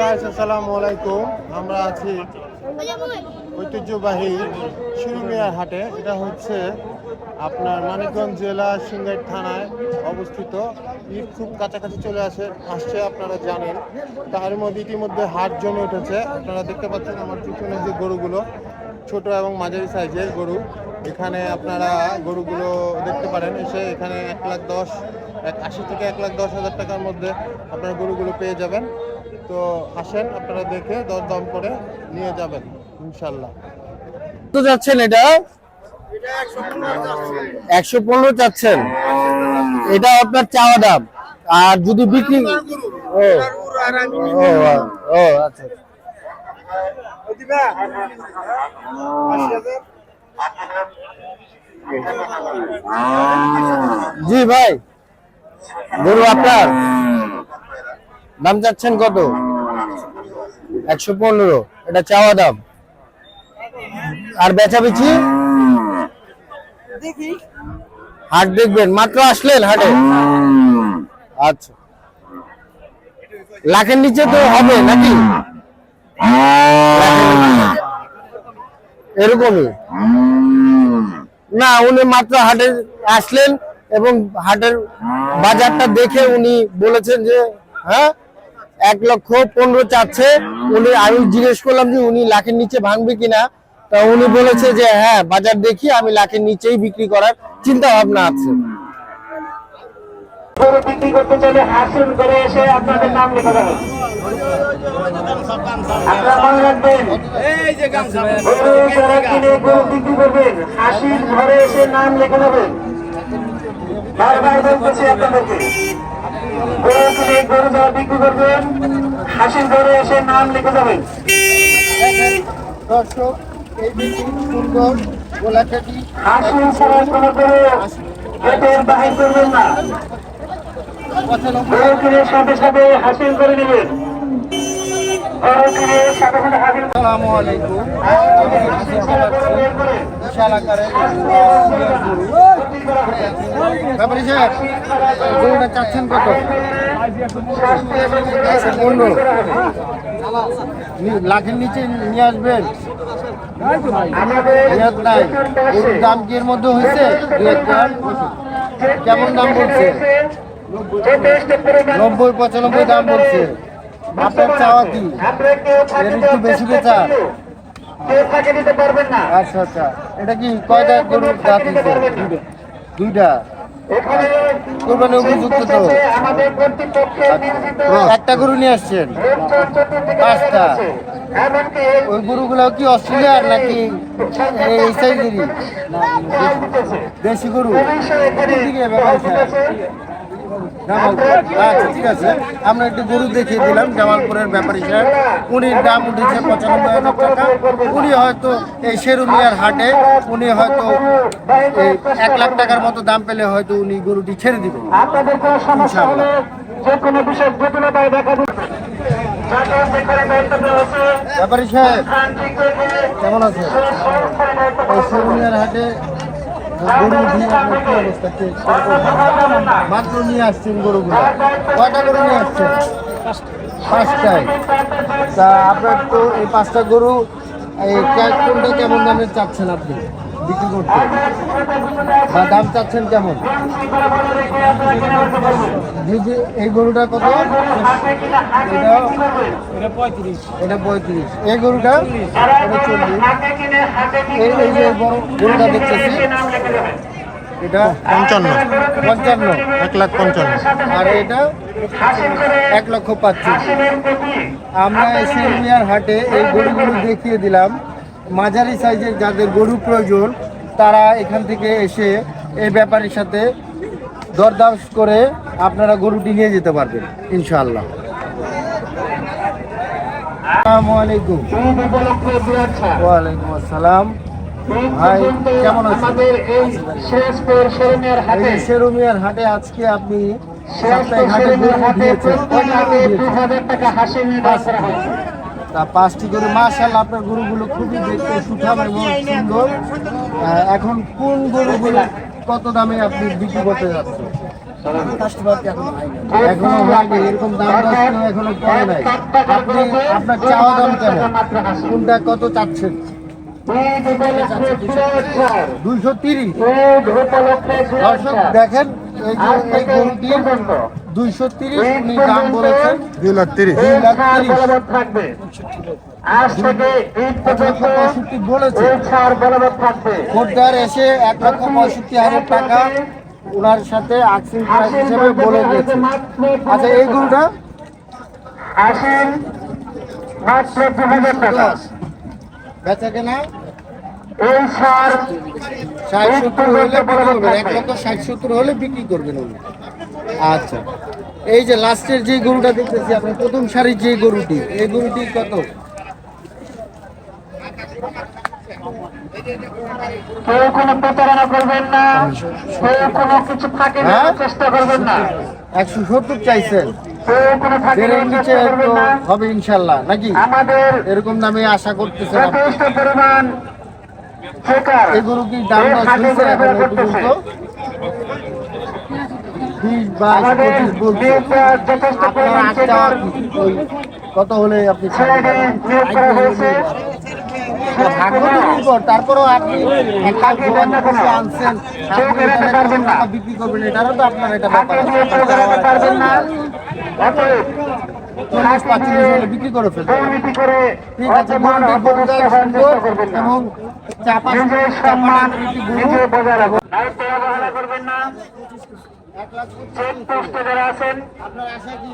আসসালামু আলাইকুম। আমরা আছি ঐতিহ্যবাহী শিরুমিয়ার হাটে। এটা হচ্ছে আপনার মানিকগঞ্জ জেলা সিংগাইট থানায় অবস্থিত। ঈদ খুব কাছাকাছি চলে আসে, আসছে, আপনারা জানেন। তার মধ্যে ইতিমধ্যে হাট জমে উঠেছে। আপনারা দেখতে পাচ্ছেন আমার পিছনে যে গরুগুলো, ছোট এবং মাঝারি সাইজের গরু। এখানে আপনারা গরুগুলো দেখতে পারেন। এসে এখানে এক লাখ দশ, এক আশি থেকে এক লাখ দশ হাজার টাকার মধ্যে আপনারা গরুগুলো পেয়ে যাবেন। তো আসেন, আপনারা দেখে দর দাম করে নিয়ে যাবেন, ইনশাল্লাহ। তো যাচ্ছেন এটা? একশো পনেরো চাচ্ছেন এটা আপনার চাওয়া দাম। আর যদি বিক্রি ও ও আচ্ছা। জি, ভাই। গরু আপনার? দাম চাচ্ছেন কত? একশো পনেরো। এটা চাওয়া দাম। আর বেচা বেচি হাট দেখবেন। মাত্র আসলেন হাটে? আচ্ছা। লাখের নিচে তো হবে নাকি? এরকমই। না উনি মাত্র হাটে আসলেন এবং হাটের বাজারটা দেখে উনি বলেছেন যে হ্যাঁ? এক লক্ষ পনেরো চাচ্ছে। উনি, আমি জিজ্ঞেস করলাম যে উনি লাখের নিচে ভাঙবে কিনা। তা উনি বলেছে যে হ্যাঁ বাজার দেখি, আমি লাখের নিচেই বিক্রি করার চিন্তা ভাবনা আছে আপনাদের নাম লেখা হাসিল ঘরে এসে বারবার বলতেছি আপনাদেরকে। গরু কিনে গরু যারা বিক্রি করবেন হাসিল ঘরে এসে নাম লিখে যাবেন দর্শক এই বিক্রি সুন্দর গোলাকাটি হাসিল ছাড়া কোনো গরু গেটের বাহির করবেন না গরু কিনে সাথে সাথে হাসিল করে নেবেন আসসালামু আলাইকুম। বিশাল ব্যাপারী গরুটা চাচ্ছেন কত? পনেরো। লাখের নিচে নিয়ে আসবেন? দাম কি এর মধ্যে হয়েছে? কেমন দাম বলছে? নব্বই, পঁচানব্বই দাম বলছে। আপনার চাওয়া কি? এর একটু বেশি বেচা? দিতে আচ্ছা আচ্ছা। এটা কি কয়টা গরুর দাঁত দুইটা। কোরবানি উপযুক্ত তো। আমাদের কর্তৃপক্ষে নিয়োজিত একটা গরু নিয়ে আসছেন। পাঁচটা। ওই গরুগুলো কি অস্ট্রেলিয়ার নাকি এই সাইজেরই। দেশি গরু। আচ্ছা ঠিক আছে। আমরা একটু গরু দেখিয়ে দিলাম জামালপুরের ব্যাপারী সাহেব। উনির দাম উঠেছে পঁচানব্বই হাজার টাকা। উনি হয়তো এই শেরুমিয়ার হাটে উনি হয়তো এক লাখ টাকার মতো দাম পেলে হয়তো উনি গরুটি ছেড়ে দিবেন যে কোনো বিষয় জটিলতায় দেখা ব্যাপারী সাহেব কেমন আছে এই শেরুমিয়ার হাটে গরু দিয়ে আপনার কি অবস্থা মাত্র নিয়ে আসছেন গরুগুলো। কয়টা গরু নিয়ে আসছেন? পাঁচটায়। তা আপনার তো এই পাঁচটা গরু, এই কোনটা কেমন দামের চাচ্ছেন আপনি? বিক্রি করতে। বা দাম চাচ্ছেন কেমন? এই গরুটা কত? এটা এটা পঁয়ত্রিশ। এই গরুটা এটা চল্লিশ। এই এই যে বড় গরুটা দেখতেছি এটা পঞ্চান্ন। পঞ্চান্ন। এক লাখ পঞ্চান্ন। আর এটা এক লক্ষ পাচ্ছি আমরা এসে হাটে এই গরুগুলো দেখিয়ে দিলাম। মাঝারি সাইজের যাদের গরু প্রয়োজন তারা এখান থেকে এসে এই ব্যাপারীর সাথে দরদাম করে আপনারা গরুটি নিয়ে যেতে পারবেন ইনশাআল্লাহ। আসসালামু আলাইকুম। ওয়ালাইকুম আসসালাম। ভাই, কেমন আছেন? শেরুমিয়ার হাটে আজকে আপনি সাপ্তাহিক হাটে গরু দিয়েছেন। তা পাঁচটি গরু মাশাল আপনার গরুগুলো খুবই দেখতে সুঠাম এবং সুন্দর। এখন কোন গরুগুলো কত দামে আপনি বিক্রি করতে যাচ্ছেন? এখনও হয়নি এরকম দাম দশ কেউ এখনও পড়ে নাই। আপনি আপনার চাওয়া দাম কেমন? কোনটা কত চাচ্ছেন? দুইশো তিরিশ। দর্শক দেখেন এই থেকে পর্যন্ত বলেছে ছাড় বলবৎ হাজার টাকা ওনার সাথে আক্সিং প্রাইস হিসেবে বলে দিয়েছে আচ্ছা এই গরুটা আসেন মাত্র দু হাজার টাকা বেচা কেনা এই সার ষাট সত্তর হলে বিক্রি করবেন এক লক্ষ ষাট সত্তর হলে বিক্রি করবেন উনি। আচ্ছা। এই যে লাস্টের যে গরুটা দেখতেছি আপনি প্রথম সারির যে গরুটি এই গরুটি কত? কেউ কোনো প্রতারণা করবেন না কেউ কোনো কিছু ফাঁকি হ্যাঁ? চেষ্টা করবেন না। একশো সত্তর চাইছেন? দেড়ের নিচে হবে ইনশাল্লাহ নাকি? আমাদের এরকম দামে আশা করতেছেন। পরিমাণ এই গরু কি দাম হয়েছে এখন ঘোরাফেরা এই পর্যন্ত বিশ বাইশ পঁচিশ বলছে। আপনার আটটা কত হলে আপনি তারপরেও আপনি আনছেন বিক্রি করবেন এটারও তো আপনার এটা ব্যাপার হাতে দিয়ে কেউ বেরোতে পারবেন না। চল্লিশ পাঁচচল্লিশ হলে বিক্রি করে ঠিক আছে এবং চাপা সম্মান এক লাখ আছেন আপনার আশা কি?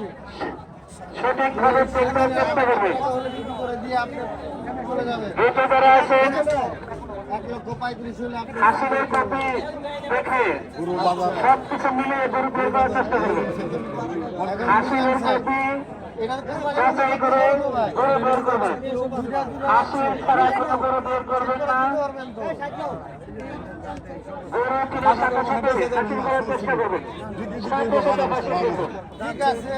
সঠিকভাবে দেওয়ার চেষ্টা করবেন কত হলে বিক্রি করে দিয়ে আপনি চলে যাবেন দ্রুত যারা আছেন চেষ্টা করবেন ঠিক আছে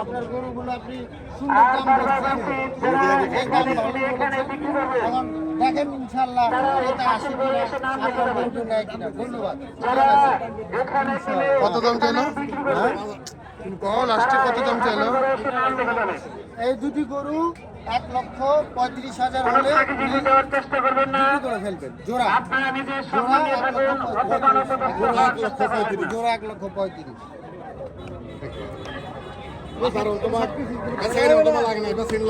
আপনার গরুগুলো আপনি সুন্দর দাম বলছেন বলছি যারা এখানে কিনে এখানে বিক্রি করবেন এখন দেখেন ইনশাল্লাহ এই এটা আসে কিনা আপনার লেখাবেন। নেয় কিনা। ধন্যবাদ। যারা এখানে কিনে কত দাম চাইলো? লাস্টে কত দাম চাইলো? এই দুটি গরু এক লক্ষ পঁয়ত্রিশ হাজার হলে ফাঁকি ঝুঁকি দেওয়ার চেষ্টা করবেন না। বিক্রি করে ফেলবেন। জোড়া। এক লক্ষ। জোড়া এক লক্ষ পঁয়ত্রিশ। তোমার লাগে না এটা সিন